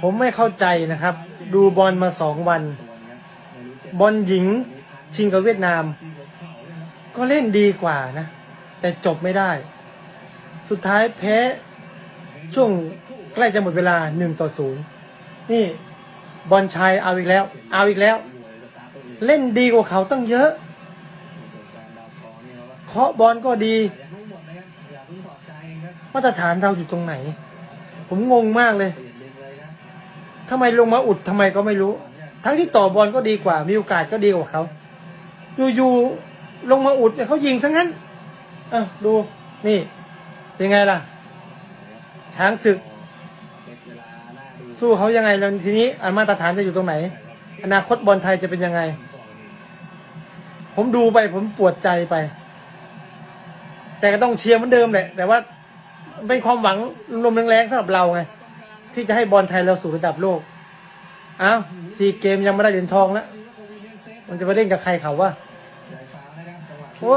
ผมไม่เข้าใจนะครับ ดูบอลมาสองวัน บอลหญิงชิงกับเวียดนาม ก็เล่นดีกว่านะ แต่จบไม่ได้ สุดท้ายแพ้ช่วงใกล้จะหมดเวลาหนึ่งต่อศูนย์นี่บอลชายเอาอีกแล้ว เอาอีกแล้ว เล่นดีกว่าเขาตั้งเยอะเคาะบอลก็ดี มาตรฐานเราอยู่ตรงไหน ผมงงมากเลยทำไมลงมาอุดทำไมก็ไม่รู้ ทั้งที่ต่อบอลก็ดีกว่า มีโอกาสก็ดีกว่าเขาอยู่ๆลงมาอุดเนี่ยเขายิงทั้งนั้นอะดูนี่เป็นไงล่ะ ช้างศึก สู้เขายังไงแล้วทีนี้อันมาตรฐานจะอยู่ตรงไหน อนาคตบอลไทยจะเป็นยังไง ผมดูไปผมปวดใจไป แต่ก็ต้องเชียร์เหมือนเดิมแหละ แต่ว่า เป็นความหวังลมแรงๆสำหรับเราไง ที่จะให้บอลไทยเราสู่ระดับโลกอ้าวซีเกมยังไม่ได้เหรียญทองแล้วมันจะไปเล่นกับใครเขาวะโอ้